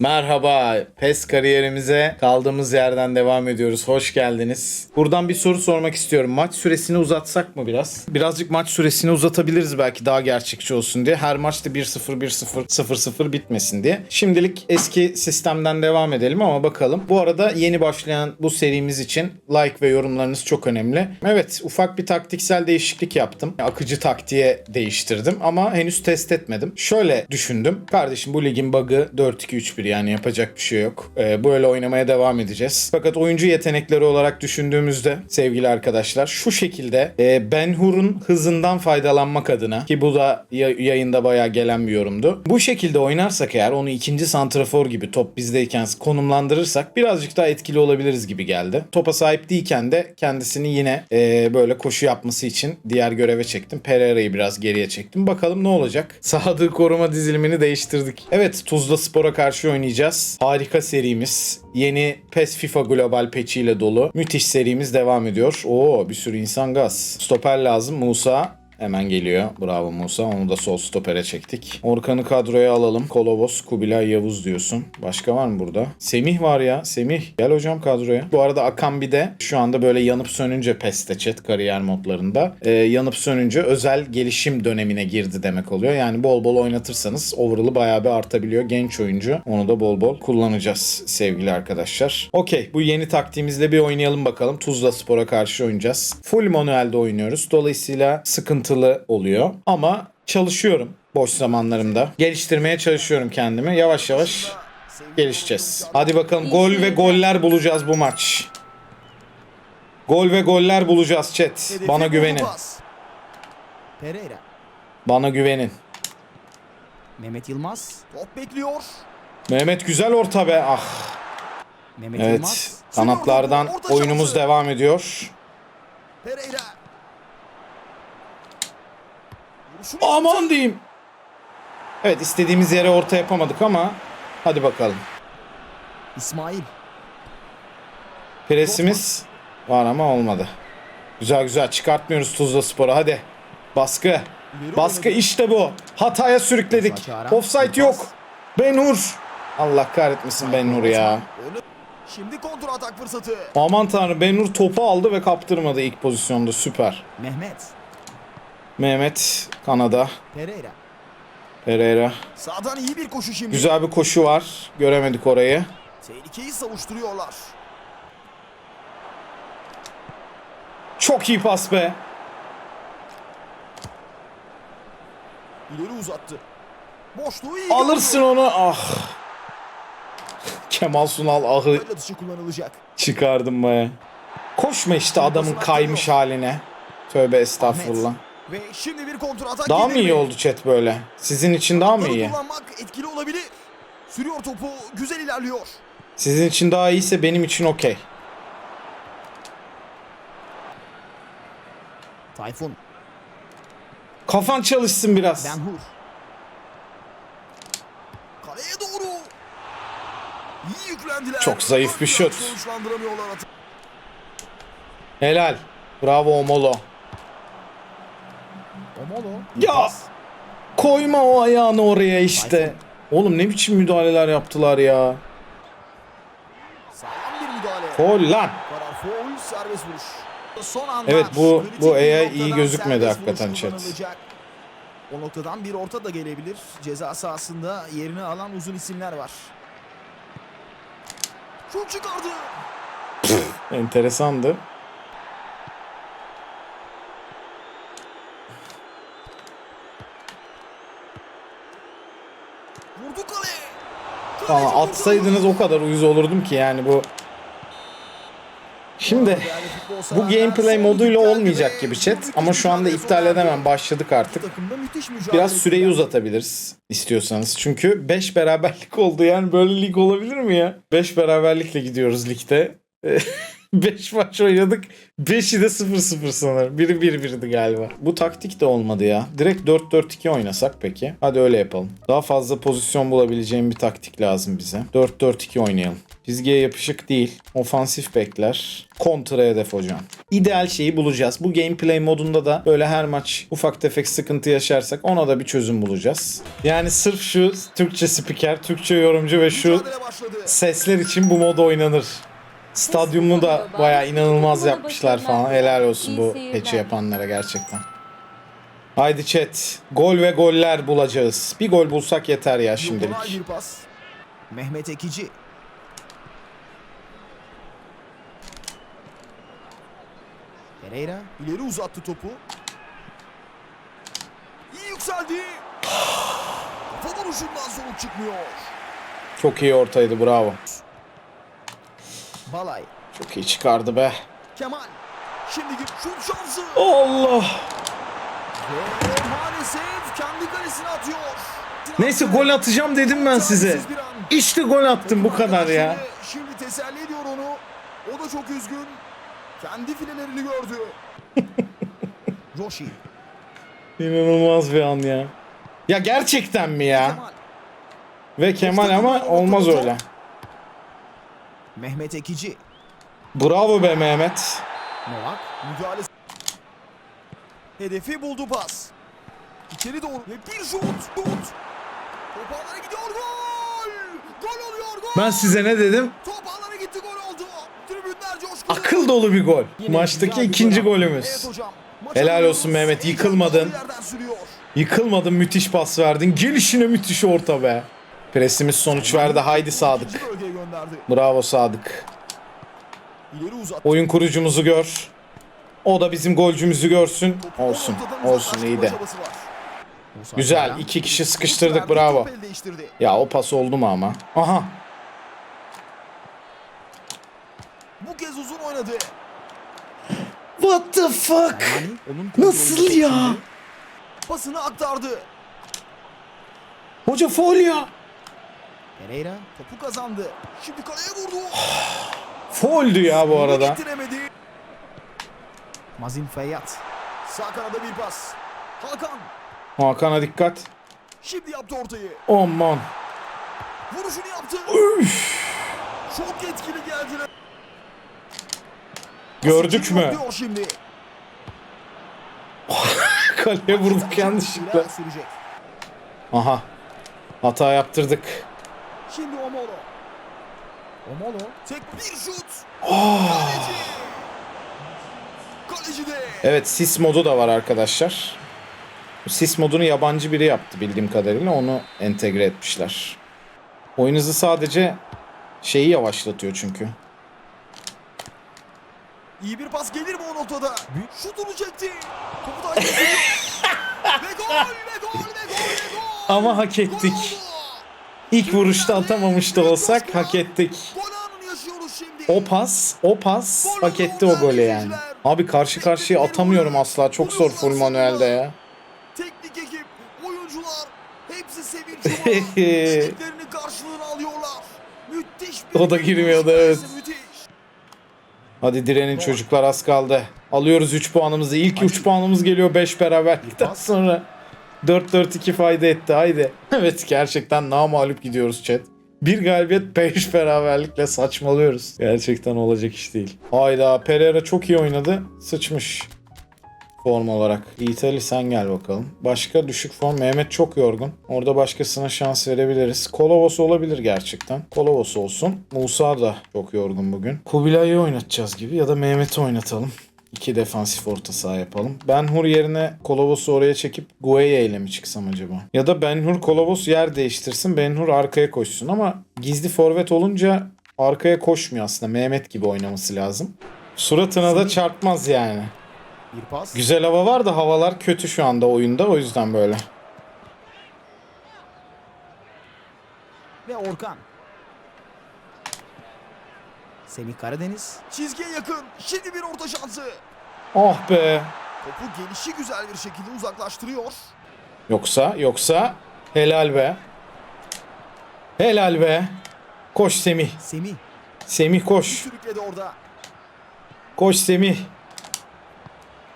Merhaba, PES kariyerimize kaldığımız yerden devam ediyoruz. Hoş geldiniz. Buradan bir soru sormak istiyorum. Maç süresini uzatsak mı biraz? Birazcık maç süresini uzatabiliriz belki daha gerçekçi olsun diye. Her maçta 1-0, 1-0, 0-0 bitmesin diye. Şimdilik eski sistemden devam edelim ama bakalım. Bu arada yeni başlayan bu serimiz için like ve yorumlarınız çok önemli. Evet, ufak bir taktiksel değişiklik yaptım. Akıcı taktiğe değiştirdim ama henüz test etmedim. Şöyle düşündüm. Kardeşim bu ligin bug'ı 4-2-3-1 yani yapacak bir şey yok. Ee, böyle oynamaya devam edeceğiz. Fakat oyuncu yetenekleri olarak düşündüğümüzde sevgili arkadaşlar şu şekilde e, Ben Hur'un hızından faydalanmak adına ki bu da ya- yayında bayağı gelen bir yorumdu. Bu şekilde oynarsak eğer onu ikinci santrafor gibi top bizdeyken konumlandırırsak birazcık daha etkili olabiliriz gibi geldi. Topa sahip değilken de kendisini yine e, böyle koşu yapması için diğer göreve çektim. Pereira'yı biraz geriye çektim. Bakalım ne olacak? Sadık koruma dizilimini değiştirdik. Evet Tuzla Spor'a karşı oynayacağız. Harika serimiz. Yeni PES FIFA Global patch ile dolu. Müthiş serimiz devam ediyor. Oo bir sürü insan gaz. Stoper lazım. Musa Hemen geliyor. Bravo Musa. Onu da sol stopere çektik. Orkan'ı kadroya alalım. Kolovos, Kubilay, Yavuz diyorsun. Başka var mı burada? Semih var ya. Semih. Gel hocam kadroya. Bu arada Akan bir de şu anda böyle yanıp sönünce PES'te chat kariyer modlarında. e, yanıp sönünce özel gelişim dönemine girdi demek oluyor. Yani bol bol oynatırsanız overall'ı bayağı bir artabiliyor. Genç oyuncu. Onu da bol bol kullanacağız sevgili arkadaşlar. Okey. Bu yeni taktiğimizle bir oynayalım bakalım. Tuzla Spor'a karşı oynayacağız. Full manuelde oynuyoruz. Dolayısıyla sıkıntılı oluyor. Ama çalışıyorum boş zamanlarımda. Geliştirmeye çalışıyorum kendimi. Yavaş yavaş gelişeceğiz. Hadi bakalım gol ve goller bulacağız bu maç. Gol ve goller bulacağız chat. Bana güvenin. Pereira. Bana güvenin. Mehmet Yılmaz. Top bekliyor. Mehmet güzel orta be. Ah. Mehmet Evet. Yılmaz. Kanatlardan oyunumuz devam ediyor. Pereira. Vuruşunu Aman diyeyim. Evet istediğimiz yere orta yapamadık ama hadi bakalım. İsmail. Presimiz var ama olmadı. Güzel güzel çıkartmıyoruz Tuzla Spor'a hadi. Baskı. Baskı işte bu. Hataya sürükledik. Offside yok. Benhur. Allah kahretmesin Benhur ya. Şimdi kontra atak fırsatı. Aman tanrım Benhur topu aldı ve kaptırmadı ilk pozisyonda süper. Mehmet. Mehmet Kanada. Pereira. Pereira. Sağdan iyi bir koşu şimdi. Güzel bir koşu var. Göremedik orayı. Tehlikeyi savuşturuyorlar. Çok iyi pas be. İleri uzattı. Boşluğu iyi. Alırsın onu. Ah. Kemal Sunal ahı dışı kullanılacak. çıkardım baya. Koşma işte adamın kaymış haline. Tövbe estağfurullah. Ve şimdi bir kontra atak Daha mı iyi oldu chat böyle? Sizin için daha mı iyi? kullanmak etkili olabilir. Sürüyor topu. Güzel ilerliyor. Sizin için daha iyiyse benim için okey. Tayfun. Kafan çalışsın biraz. Benhur. Kaleye doğru. İyi yüklendiler. Çok zayıf bir şut. Helal. Bravo Omolo. Omolo. Ya! Koyma o ayağını oraya işte. Oğlum ne biçim müdahaleler yaptılar ya. Lan. Foul serbest vuruş. Son anda Evet, bu- bu AI iyi gözükmedi hakikaten chat. O noktadan bir orta da gelebilir. Ceza sahasında yerini alan uzun isimler var. Şut çıkardı. Enteresandı. Vurdu kale. Ama atsaydınız o kadar uyuz olurdum ki yani bu. Şimdi bu gameplay moduyla olmayacak gibi chat ama şu anda iptal edemem. Başladık artık. Biraz süreyi uzatabiliriz istiyorsanız. Çünkü 5 beraberlik oldu yani böyle lig olabilir mi ya? 5 beraberlikle gidiyoruz ligde. 5 maç oynadık. 5'i de 0-0 sanırım. Biri 1-1'di galiba. Bu taktik de olmadı ya. Direkt 4-4-2 oynasak peki. Hadi öyle yapalım. Daha fazla pozisyon bulabileceğim bir taktik lazım bize. 4-4-2 oynayalım. Çizgiye yapışık değil. Ofansif bekler. Kontra hedef hocam. ideal şeyi bulacağız. Bu gameplay modunda da böyle her maç ufak tefek sıkıntı yaşarsak ona da bir çözüm bulacağız. Yani sırf şu Türkçe spiker, Türkçe yorumcu ve şu sesler için bu mod oynanır. Stadyumunu da bayağı inanılmaz yapmışlar falan. Helal olsun bu patch'i yapanlara gerçekten. Haydi chat. Gol ve goller bulacağız. Bir gol bulsak yeter ya şimdilik. Mehmet Ekici. Pereira ileri uzattı topu. İyi yükseldi. Kafa vuruşundan sonuç çıkmıyor. Çok iyi ortaydı bravo. Balay. Çok iyi çıkardı be. Kemal. Şimdi şut şansı. Allah. Ve maalesef kendi kalesine atıyor. Neyse gol atacağım dedim ben size. İşte gol attım bu kadar ya. Şimdi teselli ediyor onu. O da çok üzgün. Kendi filelerini gördü. Roshi. İnanılmaz bir an ya. Ya gerçekten mi ya? Kemal. Ve Kemal ama olmaz öyle. Mehmet Ekici. Bravo be Mehmet. Novak. Müdahale. Hedefi buldu pas. İçeri doğru ve bir şut. Şut. Top ağlara gidiyor gol. Gol oluyor gol. Ben size ne dedim? Top ağlara gitti gol oldu. Tribünler coşkulu. Akıl dolu bir gol. Yine Maçtaki ikinci gol. golümüz. Evet hocam. Maça Helal olsun Mehmet, yıkılmadın. Yıkılmadın müthiş pas verdin. Gelişine müthiş orta be. Presimiz sonuç verdi. Haydi Sadık. Bravo Sadık. İleri uzattı. Oyun kurucumuzu gör. O da bizim golcümüzü görsün. Olsun. Olsun iyi de. Güzel. İki kişi sıkıştırdık. Bravo. Ya o pas oldu mu ama? Aha. Bu kez uzun oynadı. What the fuck? Nasıl ya? Pasını aktardı. Hoca foul ya. Pereira topu kazandı. Şimdi kaleye vurdu. Fauldü ya bu arada. Getiremedi. Mazin Feyyat. Sağ kanada bir pas. Hakan. Hakan'a dikkat. Şimdi yaptı ortayı. Aman. Vuruşunu yaptı. Çok etkili geldiler. Gördük mü? Şimdi. Kaleye vurduk yanlışlıkla. Aha. Hata yaptırdık. Şimdi Omolo. Omolo. Tek bir şut. Oh. Kaleci. Kaleci de. Evet sis modu da var arkadaşlar. Sis modunu yabancı biri yaptı bildiğim kadarıyla. Onu entegre etmişler. Oyun hızı sadece şeyi yavaşlatıyor çünkü. İyi bir pas gelir mi o noktada? Şutunu çekti. Topu da ve gol ve gol ve gol ve gol. Ama hak Gol ettik. oldu. İlk vuruşta atamamış da olsak hak ettik. O pas, o pas hak etti o golü yani. Abi karşı karşıya atamıyorum asla. Çok zor full manuelde ya. Teknik ekip, oyuncular hepsi sevinç var. Ekiplerinin karşılığını alıyorlar. Müthiş bir O da girmiyordu, evet. Hadi direnin çocuklar az kaldı. Alıyoruz 3 puanımızı. İlk 3 puanımız geliyor 5 beraberlikten sonra. 4-4-2 fayda etti haydi. Evet gerçekten namalup gidiyoruz chat. Bir galibiyet 5 beraberlikle saçmalıyoruz. Gerçekten olacak iş değil. Hayda Pereira çok iyi oynadı. Sıçmış. Form olarak. İtali sen gel bakalım. Başka düşük form. Mehmet çok yorgun. Orada başkasına şans verebiliriz. Kolovos olabilir gerçekten. Kolovos olsun. Musa da çok yorgun bugün. Kubilay'ı oynatacağız gibi ya da Mehmet'i oynatalım. İki defansif orta saha yapalım. Benhur yerine Kolovos'u oraya çekip Gueye ile mi çıksam acaba? Ya da Benhur Kolovos yer değiştirsin. Benhur arkaya koşsun ama gizli forvet olunca arkaya koşmuyor aslında. Mehmet gibi oynaması lazım. Suratına da çarpmaz yani. Güzel hava var da havalar kötü şu anda oyunda o yüzden böyle. Ve Orkan. Semih Karadeniz. Çizgiye yakın. Şimdi bir orta şansı. Oh be. Topu gelişi güzel bir şekilde uzaklaştırıyor. Yoksa yoksa helal be. Helal be. Koş Semih. Semih Semih koş. sürükledi orada. Koş Semih.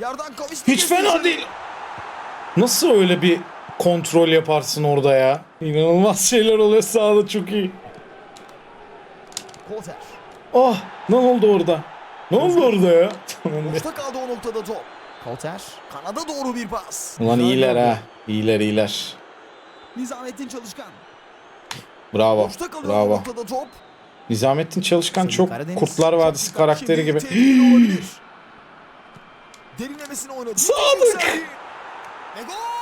Yerden kavis. Hiç fena değil. Nasıl öyle bir kontrol yaparsın orada ya? İnanılmaz şeyler oluyor sahada çok iyi. Koter. Oh ne oldu orada? Ne oldu orada ya? Boşta kaldı o noktada top. Kolter. Kanada doğru bir pas. Ulan iyiler ha. İyiler iyiler. Nizamettin Çalışkan. Bravo. Boşta kalıyor o Bravo. noktada top. Nizamettin Çalışkan Semih çok Karadeniz. Kurtlar Vadisi karakteri gibi. Derinlemesine oynadı. Sadık. Ve! Gol!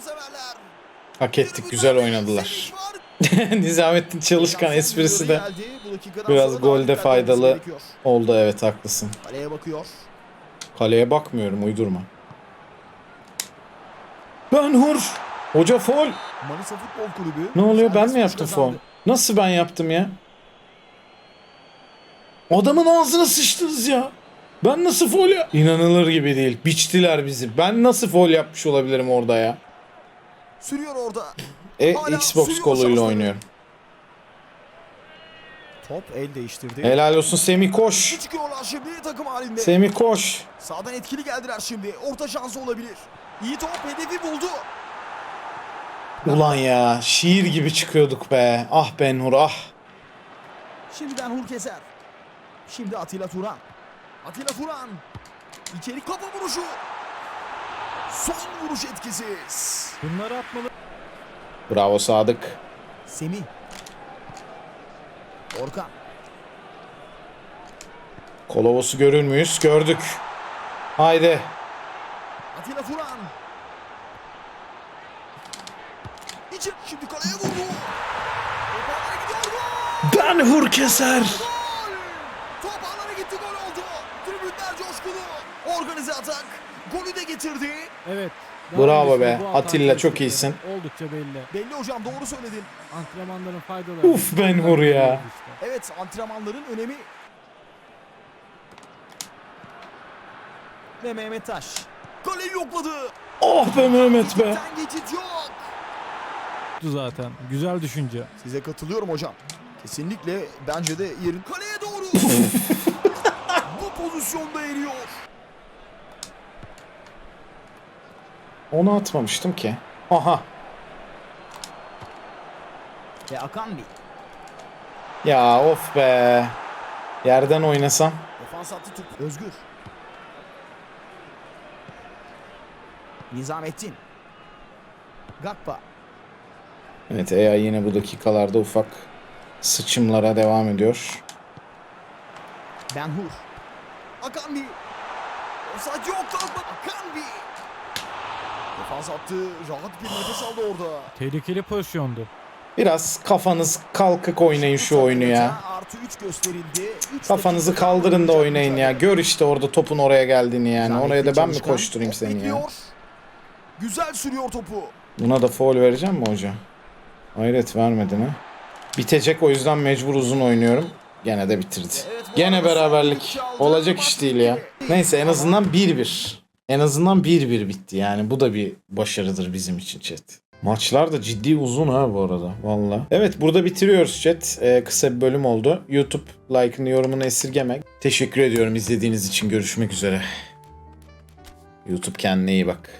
Severler. Hak ettik. Güzel oynadılar. Nizamettin Çalışkan esprisi de biraz golde faydalı oldu. Evet haklısın. Kaleye bakıyor. Kaleye bakmıyorum uydurma. Ben Hur. Hoca foul. Manisa Futbol Kulübü. Ne oluyor ben mi yaptım foul? Nasıl ben yaptım ya? Adamın ağzına sıçtınız ya. Ben nasıl foul ya? İnanılır gibi değil. Biçtiler bizi. Ben nasıl foul yapmış olabilirim orada ya? Sürüyor orada. E Hala Xbox koluyla oynuyorum. Top el değiştirdi. Helal olsun Semih koş. Çıkıyorlar şimdi takım halinde. Semih koş. Sağdan etkili geldiler şimdi. Orta şansı olabilir. İyi top hedefi buldu. Ulan ya şiir gibi çıkıyorduk be. Ah Ben Hur ah. Şimdiden Hur keser. Şimdi Atilla Turan. Atilla Turan. İçeri kafa vuruşu. Son vuruş etkisiz. Bunları atmalı. Bravo Sadık. Semih. Orkan. Kolovos'u görür müyüz? Gördük. Haydi. Atilla Turan. İçeri. Şimdi kaleye vurdu. Top ağlara gidiyor. Gol! Ben Hur keser. Gol! Top ağlara gitti gol oldu. Tribünler coşkulu. Organize atak. Golü de getirdi. Evet. Bravo be. Atilla çok iyisin. Oldukça belli. Belli hocam doğru söyledin. Antrenmanların faydaları. Uf, Ben Hur ya. Evet antrenmanların önemi. Ve Mehmet Taş. Kaleyi yokladı. Oh be Mehmet be. Geçit yok. Zaten. Güzel düşünce. Size katılıyorum hocam. Kesinlikle bence de yerin kaleye doğru. Bu pozisyonda eriyor. Onu atmamıştım ki. Aha. Ve Akan bir. Ya of be. Yerden oynasam. Defans attı top. Özgür. Nizamettin. Gakpa. Evet AI yine bu dakikalarda ufak sıçımlara devam ediyor. Benhur. Akanbi. Offside yok kalkma. Akanbi. Defans attı. Rahat bir nefes aldı orada. Tehlikeli pozisyondu. Biraz kafanız kalkık oynayın şu oyunu ya. Artı 3 gösterildi. Üç Kafanızı dakika kaldırın da oynayın ya. Gör işte orada topun oraya geldiğini yani. Oraya da ben mi çalışkan. koşturayım Top seni ya? bekliyor. Güzel sürüyor topu. Buna da foul vereceğim mi hoca? Hayret vermedin ha. Bitecek o yüzden mecbur uzun oynuyorum. Gene de bitirdi. Gene beraberlik. Olacak iş değil ya. Neyse en azından 1-1. En azından 1-1 bitti yani. Bu da bir başarıdır bizim için chat. Maçlar da ciddi uzun ha bu arada. Valla. Evet burada bitiriyoruz chat. Ee, kısa bir bölüm oldu. YouTube like'ını yorumunu esirgemek. Teşekkür ediyorum izlediğiniz için. Görüşmek üzere. YouTube kendine iyi bak.